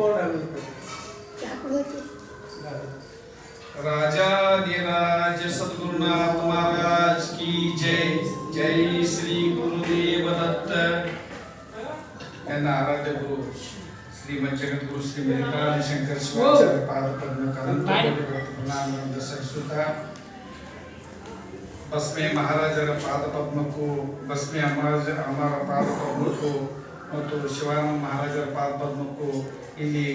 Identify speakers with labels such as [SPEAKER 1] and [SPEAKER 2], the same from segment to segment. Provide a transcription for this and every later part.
[SPEAKER 1] कौन डालेगा
[SPEAKER 2] राजा देवराज सदगुरुनाथ महाराज की जय। जय श्री गुरुदेव दत्त। आराध्य गुरु? श्रीमद जगत गुरु श्री मल्लिकार्जुन शंकर शिवाचार्य पाद पद्म प्रणाम सुता बस में महाराज पाद पद्म को बस में हमारा हमारा पाद पद्म को। ಮತ್ತು ಶಿವಾನಂದ ಮಹಾರಾಜರ ಪಾದ ಪದ್ಮಕ್ಕೂ ಇಲ್ಲಿ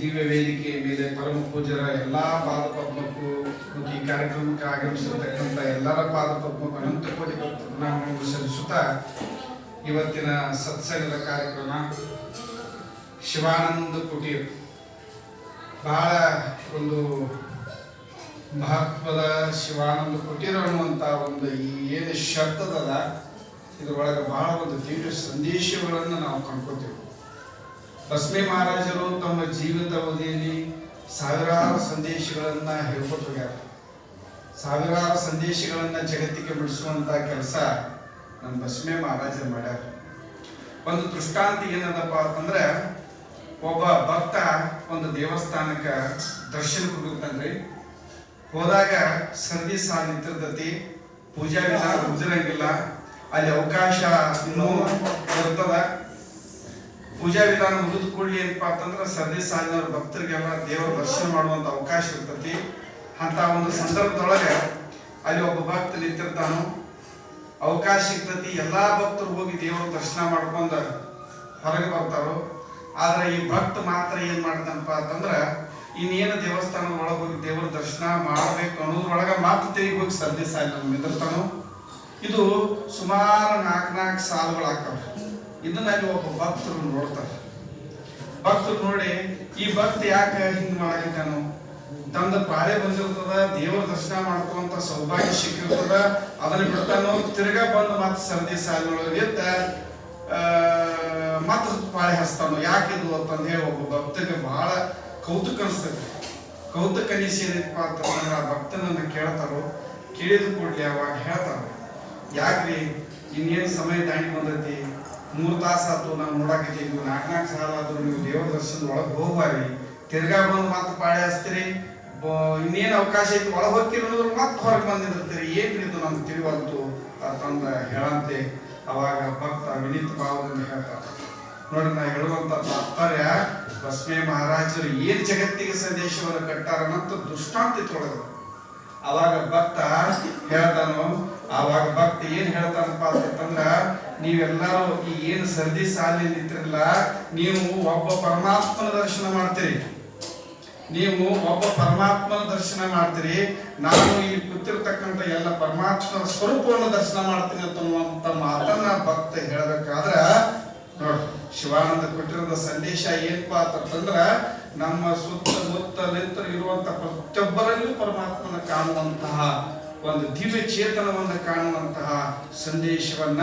[SPEAKER 2] ದಿವ್ಯ ವೇದಿಕೆ ಮೇಲೆ ಪರಮ ಪೂಜರ ಎಲ್ಲ ಪಾದ ಪದ್ಮಕ್ಕೂ ಮತ್ತು ಈ ಕಾರ್ಯಕ್ರಮಕ್ಕೆ ಆಗಮಿಸಿರ್ತಕ್ಕಂಥ ಎಲ್ಲರ ಪಾದ ಪದ್ಮಕ್ಕೂ ಅನಂತ ಕೋಟಿ ನಾವು ಸಲ್ಲಿಸುತ್ತಾ ಇವತ್ತಿನ ಸತ್ಸಂಗದ ಕಾರ್ಯಕ್ರಮ ಶಿವಾನಂದ ಕುಟೀರ್. ಬಹಳ ಒಂದು ಮಹತ್ವದ ಶಿವಾನಂದ ಕುಟೀರ ಅನ್ನುವಂಥ ಒಂದು ಏನು ಶಬ್ದದದ ಇದರೊಳಗೆ ಬಹಳ ಒಂದು ದಿವ್ಯ ಸಂದೇಶಗಳನ್ನು ನಾವು ಕಂಡ್ಕೋತೇವೆ ಬಸ್ಮೆ ಮಹಾರಾಜರು ತಮ್ಮ ಜೀವಿತ ಅವಧಿಯಲ್ಲಿ ಸಾವಿರಾರು ಸಂದೇಶಗಳನ್ನು ಹೇಳ್ಕೊತ ಹೋಗ್ಯಾರ ಸಾವಿರಾರು ಸಂದೇಶಗಳನ್ನು ಜಗತ್ತಿಗೆ ಬಿಡಿಸುವಂತ ಕೆಲಸ ನಮ್ಮ ಬಸ್ಮೆ ಮಹಾರಾಜರು ಮಾಡ್ಯಾರ. ಒಂದು ದೃಷ್ಟಾಂತ ಏನದಪ್ಪ ಅಂತಂದ್ರೆ, ಒಬ್ಬ ಭಕ್ತ ಒಂದು ದೇವಸ್ಥಾನಕ್ಕೆ ದರ್ಶನಕ್ಕೆ ಹೋಗಿರ್ತಾನ್ರಿ ಹೋದಾಗ ಸರ್ದಿ ನಿಂತಿರ್ತತಿ ಪೂಜಾ ವಿಧಾನ ಉಜಿರಂಗಿಲ್ಲ ಅಲ್ಲಿ ಅವಕಾಶ ಇನ್ನೂ ಇರ್ತದ ಪೂಜಾ ವಿಧಾನ ಮುಗಿದ ಕೂಡಲಿ ಏನಪ್ಪಾ ಅಂತಂದ್ರೆ ಸರ್ದಿ ಸಾಲಿನವ್ರ ಭಕ್ತರಿಗೆಲ್ಲ ದೇವರ ದರ್ಶನ ಮಾಡುವಂತ ಅವಕಾಶ ಇರ್ತತಿ. ಅಂತ ಒಂದು ಸಂದರ್ಭದೊಳಗೆ ಅಲ್ಲಿ ಒಬ್ಬ ಭಕ್ತ ನಿಂತಿರ್ತಾನು. ಅವಕಾಶ ಸಿಗ್ತತಿ ಎಲ್ಲಾ ಭಕ್ತರು ಹೋಗಿ ದೇವರ ದರ್ಶನ ಮಾಡ್ಕೊಂಡ ಹೊರಗೆ ಬರ್ತಾರೋ. ಆದ್ರೆ ಈ ಭಕ್ತ ಮಾತ್ರ ಏನ್ ಮಾಡ್ತಾನಪ್ಪ ಅಂತಂದ್ರ ಇನ್ನೇನು ದೇವಸ್ಥಾನದ ಒಳಗೆ ಹೋಗಿ ದೇವರ ದರ್ಶನ ಮಾಡ್ಬೇಕು ಅನ್ನೋದ್ರೊಳಗ ಮಾತ್ರ ತಿರುಗಿ ಹೋಗಿ ಸರ್ದಿ ಸಾಲಿನ ನಿಂದಿರ್ತಾನು. ಇದು ಸುಮಾರು ನಾಲ್ಕು ನಾಲ್ಕು ಸಾಲುಗಳಾಗ್ತಾವ ಇದನ್ನ ಅಲ್ಲಿ ಒಬ್ಬ ಭಕ್ತರು ನೋಡ್ತಾರೆ. ಭಕ್ತರು ನೋಡಿ, ಈ ಭಕ್ತ ಯಾಕೆ ಹಿಂಗೆ ಮಾಡಿದ್ದಾನು ತಂದ ಪಾಳೆ ಬಂದಿರ್ತದ, ದೇವರ ದರ್ಶನ ಮಾಡ್ಕೊಂತ ಸೌಭಾಗ್ಯ ಸಿಕ್ಕಿರ್ತದ, ಅದನ್ನ ಬಿಡ್ತಾನು? ತಿರ್ಗಾ ಬಂದು ಮತ್ತೆ ಸರದಿ ಸಾಲಿನೊಳಗೆ ಎತ್ತ ಮತ್ತ ಪಾಳೆ ಹಚ್ತಾನು? ಯಾಕಿದು ಅಂತಂದು ಹೇಳಿ ಒಬ್ಬ ಭಕ್ತಗೆ ಬಹಳ ಕೌತುಕ ಅನಿಸ್ತೈತಿ ಕೌತುಕ ಅನಿಸಿ ಏನಪ್ಪ ಅಂತಂದ್ರೆ ಆ ಭಕ್ತನನ್ನ ಕೇಳ್ತಾರೋ, ಕೇಳಿದ ಕೂಡಲೇ ಅವಾಗ ಹೇಳ್ತಾರ. ಯಾಕ್ರಿ? ಇನ್ನೇನು ಸಮಯ ದಾಂಡಿ ಬಂದೈತಿ? ಮೂರು ತಾಸು ಆತು ನಾವು ನೀವು ನಾಲ್ಕು ನಾಲ್ಕು ಸಾಲ ಆದರೂ ನೀವು ದೇವ್ರ ದರ್ಶನದ ಒಳಗೆ ಹೋಗ್ಬಾರಿ ತಿರ್ಗಾ ಬಂದು ಮತ್ತೆ ಪಾಳೆ ಹಚ್ತೀರಿ ಇನ್ನೇನು ಅವಕಾಶ ಐತಿ, ಒಳಗೆ ಹೋಗ್ತಿರೋದ್ರ ಮತ್ತೆ ಹೊರಗೆ ಬಂದಿರ್ತೀರಿ. ಏನು ಇದು ನಮ್ಗೆ ತಿಳಿವಲ್ತು? ಅಂತಂದ ಹೇಳಂತೆ. ಅವಾಗ ಭಕ್ತ ವಿನೀತ್ ಭಾವದಿಂದ ಹೇಳ್ತಾರೆ ನೋಡಿ ನಾ ಹೇಳುವಂತ ತಾತ್ಪರ್ಯ ಬಸ್ಮೆ ಮಹಾರಾಜರು ಏನು ಜಗತ್ತಿಗೆ ಸಂದೇಶವನ್ನು ಕಟ್ಟಾರ ಮತ್ತು ದೃಷ್ಟಾಂತ ಇಟ್ಕೊಳೋದು ಅವಾಗ ಭಕ್ತ ಹೇಳ್ತಾನು ಏನ್ ಹೇಳ್ತಾನಪ್ಪ ಅಂತಂದ್ರ, ನೀವೆಲ್ಲರೂ ಈ ಏನ್ ಸರ್ದಿ ಸಾಲಿ ನಿಂತಿರಲ್ಲ ನೀವು ಒಬ್ಬ ಪರಮಾತ್ಮನ ದರ್ಶನ ಮಾಡ್ತೀರಿ. ನೀವು ಒಬ್ಬ ಪರಮಾತ್ಮನ ದರ್ಶನ ಮಾಡ್ತೀರಿ. ನಾನು ಇಲ್ಲಿ ಕೂತಿರ್ತಕ್ಕಂಥ ಎಲ್ಲ ಪರಮಾತ್ಮನ ಸ್ವರೂಪವನ್ನು ದರ್ಶನ ಮಾಡ್ತೀನಿ ಅಂತನ್ನುವಂತ ಮಾತನ್ನ ಭಕ್ತ ಹೇಳಬೇಕಾದ್ರ, ನೋಡಿ, ಶಿವಾನಂದ ಕೊಟ್ಟಿರೋ ಸಂದೇಶ ಏನಪ್ಪಾ ಅಂತಂದ್ರ ನಮ್ಮ ಸುತ್ತಮುತ್ತಲಿಂತ ಇರುವಂತ ಪ್ರತಿಯೊಬ್ಬರಲ್ಲೂ ಪರಮಾತ್ಮನ ಕಾಣುವಂತಹ ಒಂದು ದಿವ್ಯ ಚೇತನವನ್ನು ಕಾಣುವಂತಹ ಸಂದೇಶವನ್ನ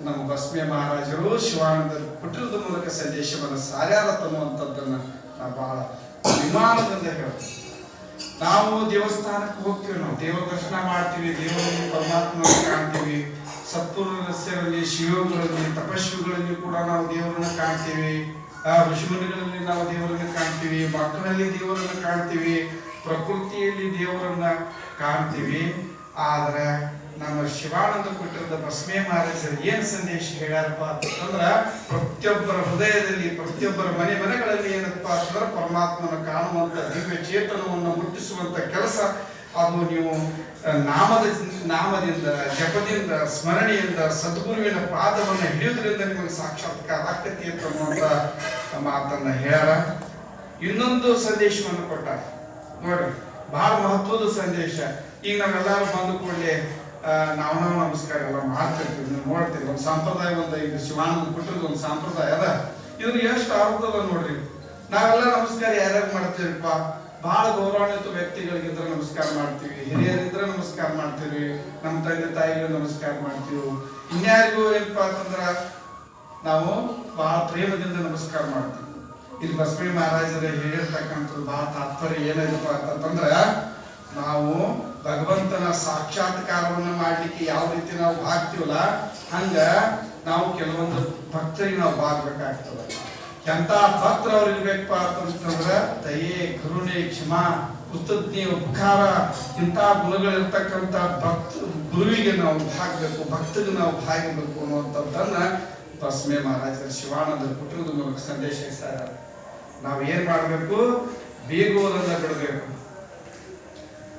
[SPEAKER 2] ನಮ್ಮ ಬಸ್ಮೆ ಮಹಾರಾಜರು ಶಿವಾನಂದ ಕೊಟ್ಟಿರೋದ್ರ ಮೂಲಕ ಸಂದೇಶವನ್ನು ಸಾರ್ಯಾರ ತನ್ನುವಂಥದ್ದನ್ನ ನಾವು ಬಹಳ ಅಭಿಮಾನದಿಂದ ಹೇಳ್ತೀವಿ. ನಾವು ದೇವಸ್ಥಾನಕ್ಕೆ ಹೋಗ್ತೀವಿ, ನಾವು ದೇವ ದರ್ಶನ ಮಾಡ್ತೀವಿ, ದೇವರಲ್ಲಿ ಪರಮಾತ್ಮ ಕಾಣ್ತೀವಿ. ಸತ್ಪುರುಷರಲ್ಲಿ ಶಿವಗಳಲ್ಲಿ ತಪಸ್ವಿಗಳಲ್ಲಿ ಕೂಡ ನಾವು ದೇವರನ್ನ ಕಾಣ್ತೀವಿ. ಆ ಋಷಿಮುನಿಗಳಲ್ಲಿ ನಾವು ದೇವರನ್ನ ಕಾಣ್ತೀವಿ. ಮಕ್ಕಳಲ್ಲಿ ದೇವರನ್ನ ಕಾಣ್ತೀವಿ. ಪ್ರಕೃತಿಯಲ್ಲಿ ದೇವರನ್ನ ಕಾಣ್ತೀವಿ. ಆದ್ರೆ ನಮ್ಮ ಶಿವಾನಂದ ಕೊಟ್ಟಿರದ ಭಸ್ಮೆ ಮಹಾರಾಜರು ಏನ್ ಸಂದೇಶ ಹೇಳ್ಯಾರಪ್ಪ ಅಂತಂದ್ರ, ಪ್ರತಿಯೊಬ್ಬರ ಹೃದಯದಲ್ಲಿ, ಪ್ರತಿಯೊಬ್ಬರ ಮನೆ ಮನೆಗಳಲ್ಲಿ ಏನಪ್ಪ ಅಂತಂದ್ರೆ, ಪರಮಾತ್ಮನ ಕಾಣುವಂತ ದಿವ್ಯ ಚೇತನವನ್ನು ಮುಟ್ಟಿಸುವಂತ ಕೆಲಸ. ಅದು ನೀವು ನಾಮದ, ನಾಮದಿಂದ, ಜಪದಿಂದ, ಸ್ಮರಣೆಯಿಂದ, ಸದ್ಗುರುವಿನ ಪಾದವನ್ನು ಹಿಡಿಯೋದ್ರಿಂದ ನಿಮಗೆ ಸಾಕ್ಷಾತ್ಕಾರ ಆಗ್ತೈತಿ ಅಂತ ಮಾತನ್ನ ಹೇಳ ಇನ್ನೊಂದು ಸಂದೇಶವನ್ನು ಕೊಟ್ಟ ನೋಡ್ರಿ. ಬಹಳ ಮಹತ್ವದ ಸಂದೇಶ. ಈಗ ನಾವೆಲ್ಲರೂ ಬಂದ ಕೂಡಲೇ ನಾವು ನಾವು ನಮಸ್ಕಾರ ಎಲ್ಲ ಮಾಡ್ತಿರ್ತೀವಿ, ನೀವು ನೋಡ್ತೀವಿ ಒಂದು ಸಂಪ್ರದಾಯ ಒಂದು ಈಗ ಶಿವಾನಂದ ಕೊಟ್ಟಿರೋದು ಒಂದು ಸಂಪ್ರದಾಯ ಅದ. ಇದ್ರ ಎಷ್ಟು ಆರೋಗ್ಯದ ನೋಡ್ರಿ. ನಾವೆಲ್ಲ ನಮಸ್ಕಾರ ಯಾರ್ಯಾರು ಮಾಡ್ತೀವಿಪ್ಪ? ಬಹಳ ಗೌರವಾನ್ವಿತ ವ್ಯಕ್ತಿಗಳಿಗಿದ್ರೆ ನಮಸ್ಕಾರ ಮಾಡ್ತೀವಿ, ಹಿರಿಯರಿದ್ರೆ ನಮಸ್ಕಾರ ಮಾಡ್ತೀವಿ, ನಮ್ಮ ತಂದೆ ತಾಯಿಗಳು ನಮಸ್ಕಾರ ಮಾಡ್ತೀವಿ. ಇನ್ಯಾರಿಗೂ ಏನಪ್ಪಾ ಅಂತಂದ್ರ, ನಾವು ಬಹಳ ಪ್ರೇಮದಿಂದ ನಮಸ್ಕಾರ ಮಾಡ್ತೀವಿ. ಇಲ್ಲಿ ಬಸವಿ ಮಹಾರಾಜರ ಹೇಳಿರ್ತಕ್ಕಂಥದ್ದು ಬಹಳ ತಾತ್ಪರ್ಯ ಏನಿದೆಪ್ಪ ಅಂತಂದ್ರೆ ನಾವು ಭಗವಂತನ ಸಾಕ್ಷಾತ್ಕಾರವನ್ನು ಮಾಡಲಿಕ್ಕೆ ಯಾವ ರೀತಿ ನಾವು ಹಾಕ್ತೀವಲ್ಲ ಹಂಗ ನಾವು ಕೆಲವೊಂದು ಭಕ್ತರಿಗೆ ನಾವು ಬಾಗ್ಬೇಕಾಗ್ತದೆ ಎಂತ ಭಕ್ತರು ಅವ್ರು ಇರ್ಬೇಕಪ್ಪ ಅಂತಂದ್ರೆ ದಯೆ, ಕರುಣೆ, ಕ್ಷಮಾ, ಕೃತಜ್ಞೆ, ಉಪಕಾರ, ಇಂಥ ಗುಣಗಳಿರ್ತಕ್ಕಂಥ ಭಕ್ತ, ಗುರುವಿಗೆ ನಾವು ಭಾಗಬೇಕು ಭಕ್ತಿಗೆ ನಾವು ಭಾಗಬೇಕು ಅನ್ನುವಂಥದ್ದನ್ನ ಬಸ್ಮೆ ಮಹಾರಾಜರ ಶಿವಾನಂದ ಕುಟುಂಬದ ಮೂಲಕ ಸಂದೇಶ ನಾವು ಏನ್ ಮಾಡಬೇಕು? ಬೀಗುವುದನ್ನ ಬಿಡಬೇಕು.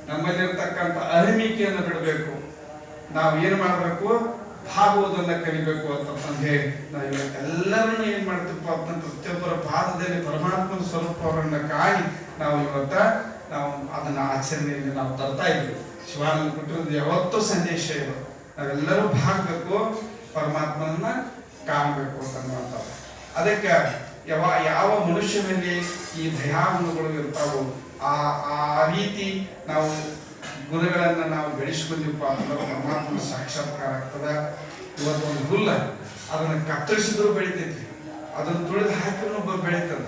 [SPEAKER 2] ನಮ್ಮಲ್ಲಿರ್ತಕ್ಕಂಥ ಅರಿಮಿಕೆಯನ್ನು ಬಿಡಬೇಕು. ನಾವು ಏನ್ ಮಾಡಬೇಕು? ಭಾಗುವುದನ್ನ ಕಲಿಬೇಕು ಅಂತಂದು ನಾವು ಇವತ್ತೆಲ್ಲರನ್ನು ಏನ್ ಮಾಡ್ತೀವಪ್ಪ ಅಂತಂದ್ರೆ ಪ್ರತಿಯೊಬ್ಬರ ಪಾದದಲ್ಲಿ ಪರಮಾತ್ಮನ ಸ್ವರೂಪವನ್ನ ಕಾಣಿ ನಾವು ಇವತ್ತ ನಾವು ಅದನ್ನ ಆಚರಣೆಯಲ್ಲಿ ನಾವು ತರ್ತಾ ಇದ್ವಿ ಶಿವಾನಂದ ಕುಟುಂಬದ ಯಾವತ್ತೂ ಸಂದೇಶ ಇದು ನಾವೆಲ್ಲರೂ ಭಾಗಬೇಕು. ಪರಮಾತ್ಮನನ್ನ ಕಾಣಬೇಕು ಅಂತನ್ನುವಂಥದ್ದು ಅದಕ್ಕೆ ಯಾವ ಯಾವ ಮನುಷ್ಯನಲ್ಲಿ ಈ ದಯಾಗುಣಗಳು ಇರ್ತಾವೋ ಆ ಆ ರೀತಿ ನಾವು ಗುರುಗಳನ್ನು ನಾವು ಬೆಳೆಸ್ಕೊಂಡಿಪ್ಪ ಅಂದ್ರೆ ಪರಮಾತ್ಮ ಸಾಕ್ಷಾತ್ಕಾರ ಆಗ್ತದ. ಇವತ್ತು ಒಂದು ಹುಲ್ಲ, ಅದನ್ನು ಕತ್ತರಿಸಿದ್ರು ಬೆಳಿತೈತಿ. ಅದನ್ನು ತುಳಿದು ಹಾಕಿದ್ರು ಬೆಳಿತದ.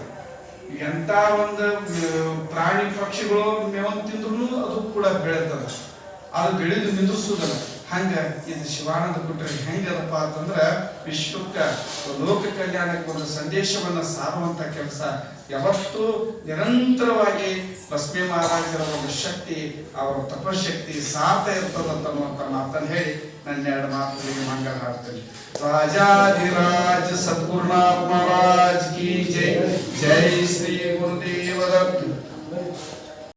[SPEAKER 2] ಎಂತ ಒಂದು ಪ್ರಾಣಿ ಪಕ್ಷಿಗಳು ಮೇವನ್ನು ತಿಂದ್ರು ಅದು ಕೂಡ ಬೆಳೀತದೆ. ಅದು ಬೆಳೆದು ನಿಂದ್ರಿಸುವುದಲ್ಲ. ಹಂಗ ಇದು ಶಿವಾನಂದ ಕೊಟ್ಟರೆ ಹೆಂಗದಪ್ಪ ಅಂತಂದ್ರ ವಿಶ್ವಕ್ಕ ಲೋಕ ಕಲ್ಯಾಣಕ್ಕೆ ಒಂದು ಸಂದೇಶವನ್ನ ಸಾರುವಂತ ಕೆಲಸ ಯಾವತ್ತೂ ನಿರಂತರವಾಗಿ ಲಕ್ಷ್ಮೀ ಮಹಾರಾಜರ ಒಂದು ಶಕ್ತಿ, ಅವರ ತಪಶಕ್ತಿ ಸಾರ್ಥ ಇರ್ತದಂತ ಅನ್ನುವಂತ ಮಾತನ್ನು ಹೇಳಿ ನನ್ನ ಎರಡು ಮಾತುಗಳಿಗೆ ಮಂಗಳ ಹಾಡ್ತೇನೆ. ರಾಜಾಧಿರಾಜ ಸದ್ಗುರುನಾಥ ಮಹಾರಾಜ್ ಕಿ ಜೈ. ಜೈ ಶ್ರೀ ಗುರುದೇವರ.